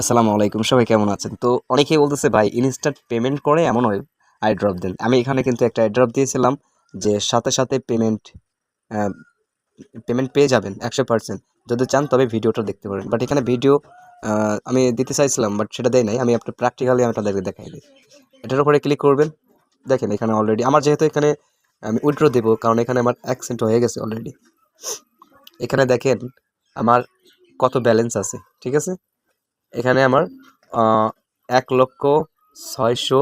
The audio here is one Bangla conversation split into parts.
আসসালামু আলাইকুম, সবাই কেমন আছেন? তো অনেকেই বলতেছে, ভাই ইনস্ট্যান্ট পেমেন্ট করে এমন হয় আই ড্রপ দেন। আমি এখানে কিন্তু একটা আই ড্রপ দিয়েছিলাম, যে সাথে সাথে পেমেন্ট পেমেন্ট পেয়ে যাবেন একশো পার্সেন্ট যদি চান, তবে ভিডিওটা দেখতে পারেন। বাট এখানে ভিডিও আমি দিতে চাইছিলাম বাট সেটা দেয় নাই। আমি আপনার প্র্যাকটিক্যালি আমি আপনাদেরকে দেখাই দিই। এটার উপরে ক্লিক করবেন। দেখেন, এখানে অলরেডি আমার যেহেতু এখানে আমি উইড্রো দেবো, কারণ এখানে আমার অ্যাক্সেন্ট হয়ে গেছে অলরেডি এখানে দেখেন, আমার কত ব্যালেন্স আছে, ঠিক আছে? এখানে আমার এক লক্ষ ছয়শো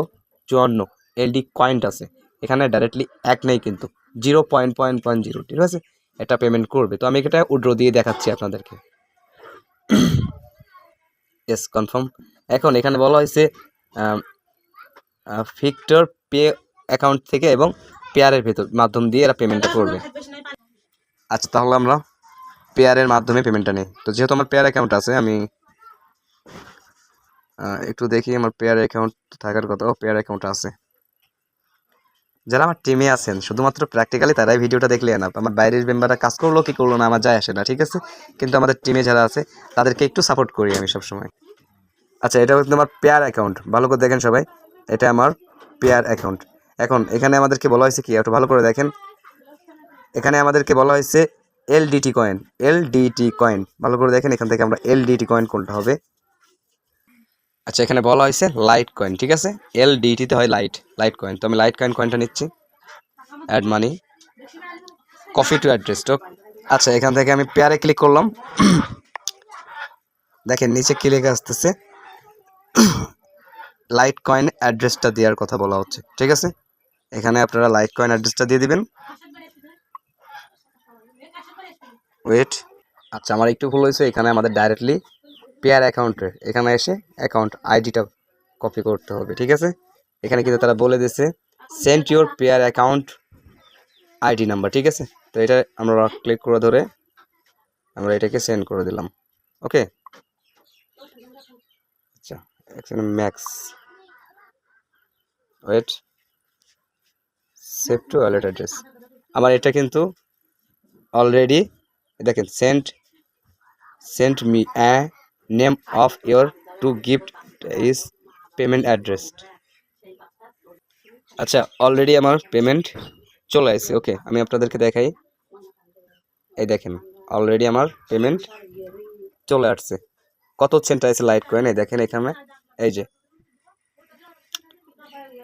চুয়ান্ন এলডি কয়েন্ট আছে। এখানে ডাইরেক্টলি এক নেই কিন্তু zero point point point zero ঠিক আছে? এটা পেমেন্ট করবে। তো আমি এটা উড্রো দিয়ে দেখাচ্ছি আপনাদেরকে। এস কনফার্ম এখন এখানে বলা হয়েছে ফিক্টর পে অ্যাকাউন্ট থেকে এবং পেয়ারের ভেতর, মাধ্যম দিয়ে এরা পেমেন্টটা করবে। আচ্ছা তাহলে আমরা পেয়ারের মাধ্যমে পেমেন্টটা নিই। তো যেহেতু আমার পেয়ার অ্যাকাউন্ট আছে, আমি একটু দেখি আমার পেয়ার অ্যাকাউন্ট থাকার কথা। ও পেয়ার অ্যাকাউন্ট আছে। যারা আমার টিমে আছেন, শুধুমাত্র প্র্যাকটিক্যালি তারাই ভিডিওটা দেখলে না। আমার বাইরের মেম্বাররা কাজ করল, কি করল না, আমার যায় আসে না, ঠিক আছে? কিন্তু আমাদের টিমে যারা আছে, তাদেরকে একটু সাপোর্ট করি আমি সবসময়। আচ্ছা এটা হচ্ছে আমার পেয়ার অ্যাকাউন্ট ভালো করে দেখেন সবাই। এটা আমার পেয়ার অ্যাকাউন্ট এখন, এখানে আমাদেরকে বলা হয়েছে কি? একটু ভালো করে দেখেন। এখানে আমাদেরকে বলা হয়েছে এলডিটি কয়েন এলডিটি কয়েন ভালো করে দেখেন, এখান থেকে আমরা এলডিটি কয়েন কোনটা হবে। আচ্ছা এখানে বলা হয়েছে লাইট কয়েন ঠিক আছে? এল ডিটিতে হয় লাইট লাইট কয়েন তো আমি লাইট কয়েন কয়েনটা নিচ্ছি। Add money copy to address stock আচ্ছা এখান থেকে আমি পেয়ারে ক্লিক করলাম। দেখেন, নিচে ক্লিক আসতেছে। লাইট কয়েন অ্যাড্রেসটা দেওয়ার কথা বলা হচ্ছে, ঠিক আছে? এখানে আপনারা লাইট কয়েন অ্যাড্রেসটা দিয়ে দিবেন। ওয়েট আচ্ছা আমার একটু ভুল হয়েছে, এখানে আমাদের ডাইরেক্টলি পেয়ার অ্যাকাউন্টে এখানে এসে অ্যাকাউন্ট আইডিটা কপি করতে হবে, ঠিক আছে? এখানে কিন্তু তারা বলে দিয়েছে sent your Payeer account ID number ঠিক আছে? তো এটা আমরা ক্লিক করে ধরে আমরা এটাকে সেন্ড করে দিলাম ওকে আচ্ছা এখানে max wait save to wallet address আমার এটা কিন্তু অলরেডি দেখেন sent sent me a name of your to gift is payment address আচ্ছা অলরেডি আমার পেমেন্ট চলে আসছে ওকে আমি আপনাদেরকে দেখাই। এই দেখেন অলরেডি আমার পেমেন্ট চলে আসছে। কত সেন্ট আছে লাইট কয়েন এই দেখেন এখানে, এই যে।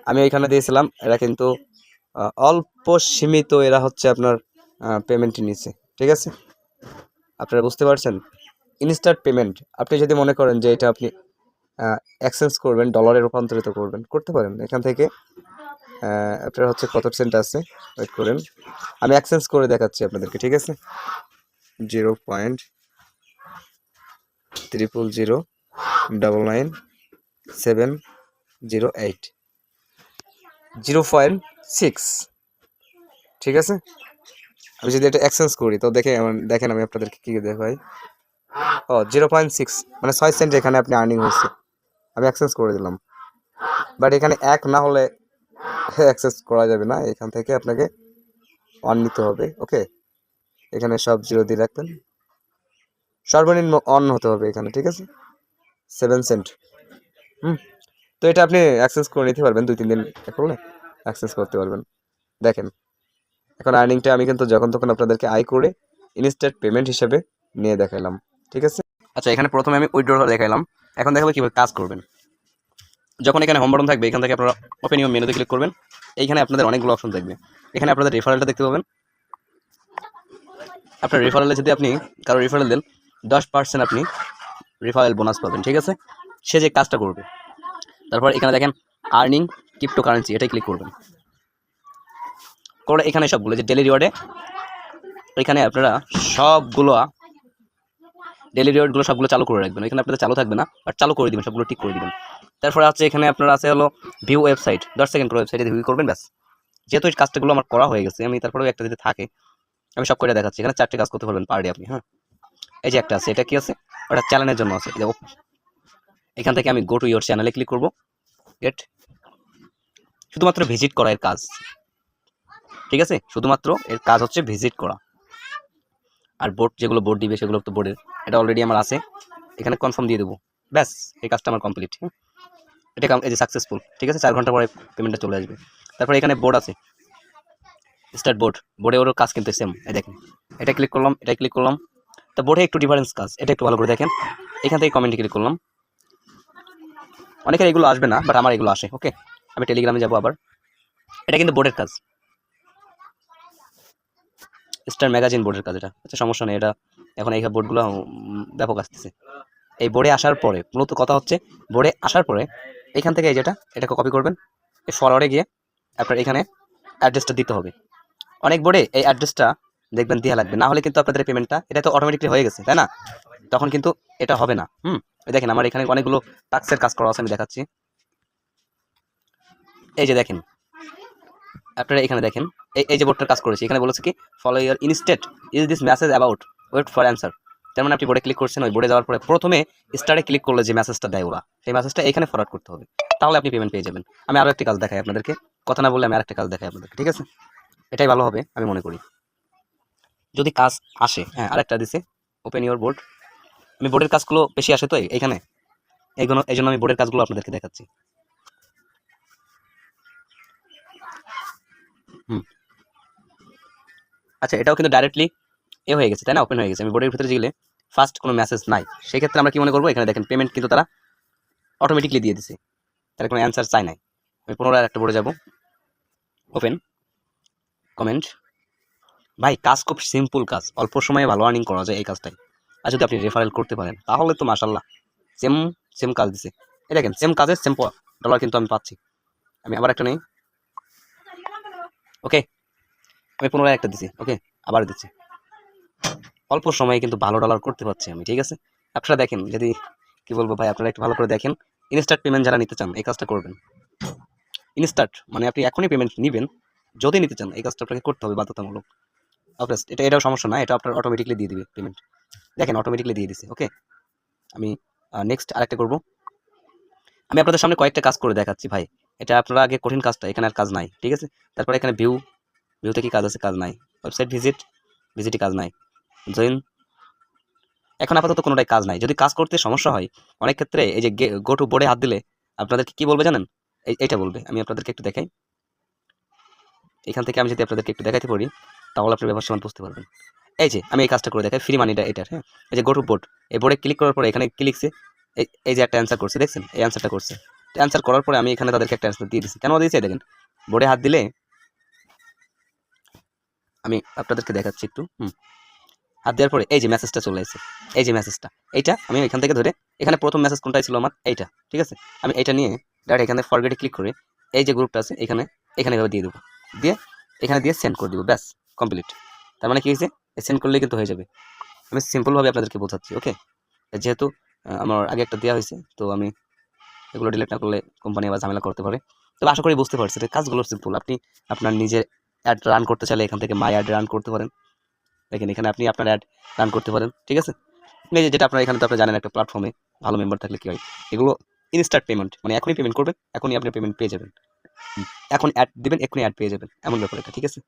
আমি এখানে দিয়েছিলাম, এরা কিন্তু অল্প সীমিত এরা হচ্ছে আপনার পেমেন্ট নিচ্ছে ঠিক আছে? আপনারা বুঝতে পারছেন? ইনস্ট্যান্ট পেমেন্ট আপনি যদি মনে করেন যে এটা আপনি এক্সচেঞ্জ করবেন ডলারে রূপান্তরিত করবেন, করতে পারেন। এখান থেকে আপনার হচ্ছে কত সেন্ট আছে? ওয়েট করেন। আমি এক্সচেঞ্জ করে দেখাচ্ছি আপনাদেরকে, ঠিক আছে? Zero point triple zero double nine seven zero eight zero point six ঠিক আছে? আমি যদি এটা এক্সচেঞ্জ করি, তো দেখে দেখেন আমি আপনাদেরকে কী দেখাই। ও জিরো পয়েন্ট সিক্স মানে ছয় সেন্ট এখানে আপনি আর্নিং হয়েছে। আমি এক্সচেঞ্জ করে দিলাম। বাট এখানে এক না হলে অ্যাক্সেস করা যাবে না। এখান থেকে আপনাকে অন নিতে হবে ওকে এখানে সব জিরো দিয়ে রাখবেন। সর্বনিম্ন অন হতে হবে এখানে, ঠিক আছে? সেভেন সেন্ট হুম? তো এটা আপনি অ্যাক্সেস করে নিতে পারবেন, দুই, তিন দিন করলে অ্যাক্সেস করতে পারবেন। দেখেন, এখন আর্নিংটা আমি কিন্তু যখন, তখন আপনাদেরকে আই করে ইনস্ট্যান্ট পেমেন্ট হিসেবে নিয়ে দেখালাম। ঠিক আছে? আচ্ছা এখানে প্রথমে আমি উইড্রোটা দেখাইলাম। এখন দেখাবো কীভাবে কাজ করবেন। যখন এখানে হোম বাটন থাকবে, এখান থেকে আপনারা ওপেন ইউর মেনুতে ক্লিক করবেন। এইখানে আপনাদের অনেকগুলো অপশন থাকবে। এখানে আপনাদের রেফারেলটা দেখতে পাবেন। আপনার রেফারেলে যদি আপনি কারও রেফারেল দেন, দশ পার্সেন্ট আপনি রেফারেল বোনাস পাবেন, ঠিক আছে? সে যে কাজটা করবে, তারপর এখানে দেখেন আর্নিং ক্রিপ্টো কারেন্সি এটাই ক্লিক করবেন। করে এখানে সবগুলো যে ডেলি রিওয়ার্ডে এখানে আপনারা সবগুলো ডেলি রিওয়ার্ডগুলো সবগুলো চালু করে রাখবেন। এখানে আপনাদের চালু থাকবে না বাট চালু করে দিবেন, সবগুলো ঠিক করে দিবেন। তারপরে আছে, এখানে আপনার আছে হলো ভিউ ওয়েবসাইট দশ সেকেন্ড করে ওয়েবসাইটে ভিউ করবেন, ব্যাস। যেহেতু এই কাজটাগুলো আমার করা হয়ে গেছে, আমি তারপরেও একটা যদি থাকে, আমি সব করে দেখাচ্ছি। এখানে চারটে কাজ করতে পারবেন পার ডে আপনি হ্যাঁ? এই যে একটা আছে, এটা কি আছে? ওটা চ্যানেলের জন্য আছে এখান থেকে আমি গো টু ইয়োর চ্যানেলে ক্লিক করব। গেট শুধুমাত্র ভিজিট করা এর কাজ। ঠিক আছে? শুধুমাত্র এর কাজ হচ্ছে ভিজিট করা। আর বোর্ড যেগুলো বোর্ড দিবে, সেগুলো তো বোর্ডের এটা অলরেডি আমার আছে। এখানে কনফার্ম দিয়ে দেবো। ব্যাস, এই কাজটা আমার কমপ্লিট এটা এই যে সাকসেসফুল ঠিক আছে? চার ঘণ্টা পরে পেমেন্টটা চলে আসবে। তারপরে এখানে বোর্ড আছে। স্টার্ট বোর্ড বোর্ডে ওরও কাজ কিন্তু সেম এই দেখেন। এটা ক্লিক করলাম, এটা ক্লিক করলাম। তো বোর্ডে একটু ডিফারেন্স কাজ, এটা একটু ভালো করে দেখেন। এখান থেকে কমেন্টে ক্লিক করলাম। অনেকের এগুলো আসবে না বাট আমার এগুলো আসে ওকে আমি টেলিগ্রামে যাব আবার। এটা কিন্তু বোর্ডের কাজ। স্টার ম্যাগাজিন বোর্ডের কাজ এটা। আচ্ছা সমস্যা নেই, এটা এখন এই বোর্ডগুলো ব্যাপক আসতেছে। এই বোর্ডে আসার পরে, মূলত কথা হচ্ছে বোর্ডে আসার পরে এখান থেকে এই যেটা, এটাকে কপি করবেন, এই ফরওয়ার্ডে গিয়ে আপনার এখানে অ্যাড্রেসটা দিতে হবে। অনেক বোর্ডে এই অ্যাড্রেসটা দেখবেন দেওয়া লাগবে। না হলে কিন্তু আপনাদের পেমেন্টটা এটা তো অটোমেটিকলি হয়ে গেছে, তাই না? তখন কিন্তু এটা হবে না। হুম দেখেন, আমার এখানে অনেকগুলো টাক্সের কাজ করা আছে, আমি দেখাচ্ছি। এই যে দেখেন, আপনারা এখানে দেখেন এই যে বোর্ডটার কাজ করেছি, এখানে বলেছে কি follow year instant is this message about wait for answer তার মানে আপনি বোর্ডে ক্লিক করছেন, ওই বোর্ডে যাওয়ার পরে প্রথমে স্টারে ক্লিক করলে যে মেসেজটা দেয় ওরা, সেই মেসেজটা এখানে ফরওয়ার্ড করতে হবে। তাহলে আপনি পেমেন্ট পেয়ে যাবেন। আমি আরও একটি কাজ দেখাই আপনাদেরকে। কথা না বললে আমি আরেকটা কাজ দেখাই আপনাদেরকে, ঠিক আছে? এটাই ভালো হবে, আমি মনে করি। যদি কাজ আসে হ্যাঁ আরেকটা দিছে ওপেন ইউর বোর্ড আমি বোর্ডের কাজগুলো বেশি আসে তো এইখানে এইগুলো এই জন্য আমি বোর্ডের কাজগুলো আপনাদেরকে দেখাচ্ছি। হুম। আচ্ছা এটাও কিন্তু ডাইরেক্টলি এ হয়ে গেছে, তাই না? ওপেন হয়ে গেছে। আমি বোর্ডের ভিতরে গেলে ফার্স্ট কোনো মেসেজ নাই সেই ক্ষেত্রে আমরা কি মনে করব? এখানে দেখেন পেমেন্ট কিন্তু তারা অটোমেটিকলি দিয়ে দিছে। তার কোনো অ্যান্সার চাই নাই। আমি পুনরায় একটা বোর্ডে যাব। ওপেন কমেন্ট ভাই, কাজ খুব সিম্পল কাজ। অল্প সময়ে ভালো আর্নিং করা যায় এই কাজটাই। আর যদি আপনি রেফারেল করতে পারেন, তাহলে তো মাসাল্লাহ সেম সেম কাজ দিছে। এই দেখেন সেম কাজের সেম ডলার কিন্তু আমি পাচ্ছি। আমি আবার একটা নেই। ওকে আমি পুনরায় একটা দিছি, ওকে? আবার দিচ্ছি। অল্প সময়ে কিন্তু ভালো ডলার করতে পারছি আমি, ঠিক আছে? আপনারা দেখেন, যদি, কি বলব ভাই, আপনারা একটু ভালো করে দেখেন। ইনস্টার্ট পেমেন্ট যারা নিতে চান, এই কাজটা করবেন। ইনস্টার্ট মানে আপনি এখনই পেমেন্ট নেবেন, যদি নিতে চান, এই কাজটা আপনাকে করতে হবে বাধ্যতামূলক। ওকে এটা, এটাও সমস্যা না, এটা আপনার অটোমেটিকলি দিয়ে দিবে পেমেন্ট দেখেন অটোমেটিকলি দিয়ে দিছে, ওকে? আমি নেক্সট আরেকটা করব। আমি আপনাদের সামনে কয়েকটা কাজ করে দেখাচ্ছি ভাই। এটা আপনারা আগে কঠিন কাজটা, এখানে আর কাজ নাই, ঠিক আছে? তারপরে এখানে ভিউ ভিউতে কি কাজ আছে, কাজ নাই। ওয়েবসাইট ভিজিট ভিজিটে কাজ নাই। জয়েন এখন আপাতত কোনোটাই কাজ নাই। যদি কাজ করতে সমস্যা হয়, অনেক ক্ষেত্রে এই যে গো টু বোর্ডে হাত দিলে আপনাদেরকে কি বলবে জানেন? এই- এইটা বলবে। আমি আপনাদেরকে একটু দেখাই। এখান থেকে আমি যদি আপনাদেরকে একটু দেখাতে পারি, তাহলে আপনি ব্যবহার সমান বুঝতে পারবেন। এই যে, আমি এই কাজটা করে দেখাই। ফ্রি মানিটা এটার হ্যাঁ? এই যে গো টু বোর্ড এই বোর্ডে ক্লিক করার পরে এখানে ক্লিকছে এই যে একটা অ্যান্সার করছে, দেখছেন? এই অ্যান্সারটা করছে। অ্যান্সার করার পরে আমি এখানে তাদেরকে একটা অ্যান্সার দিয়ে দিচ্ছি। কেন দিয়েছি? দেখেন বোর্ডে হাত দিলে আমি আপনাদেরকে দেখাচ্ছি একটু, হুম। আর দেওয়ার পরে এই যে মেসেজটা চলে এসেছে। এই যে মেসেজটা এইটা আমি এখান থেকে ধরে, এখানে প্রথম মেসেজ কোনটাই ছিল আমার? এইটা, ঠিক আছে? আমি এইটা নিয়ে ডাইরেক্ট এখানে ফরগেটে ক্লিক করে এই যে গ্রুপটা আছে, এখানে এখানে এভাবে দিয়ে দেবো। দিয়ে এখানে দিয়ে সেন্ড করে দেবো, ব্যাস কমপ্লিট তার মানে কি হয়েছে? সেন্ড করলেই কিন্তু হয়ে যাবে। আমি সিম্পলভাবে আপনাদেরকে বোঝাচ্ছি ওকে যেহেতু আমার আগে একটা দেওয়া হয়েছে, তো আমি এগুলো ডিলিট না করলে কোম্পানি আবার ঝামেলা করতে পারে। তবে আশা করি বুঝতে পারছি কাজগুলো সিম্পল আপনি আপনার নিজের অ্যাড রান করতে চাইলে এখান থেকে মাই অ্যাড রান করতে পারেন। দেখেন, এখানে আপনি আপনার অ্যাড রান করতে পারেন, ঠিক আছে? এই যে, যেটা আপনার এখানে তো আপনি জানেন একটা প্ল্যাটফর্মে ভালো মেম্বার থাকলে কী হয়? এগুলো ইনস্টার্ট পেমেন্ট মানে এখনই পেমেন্ট করবেন, এখনই আপনি পেমেন্ট পেয়ে যাবেন। এখন অ্যাড দেবেন, এখনই অ্যাড পেয়ে যাবেন, এমন ব্যাপার ঠিক আছে?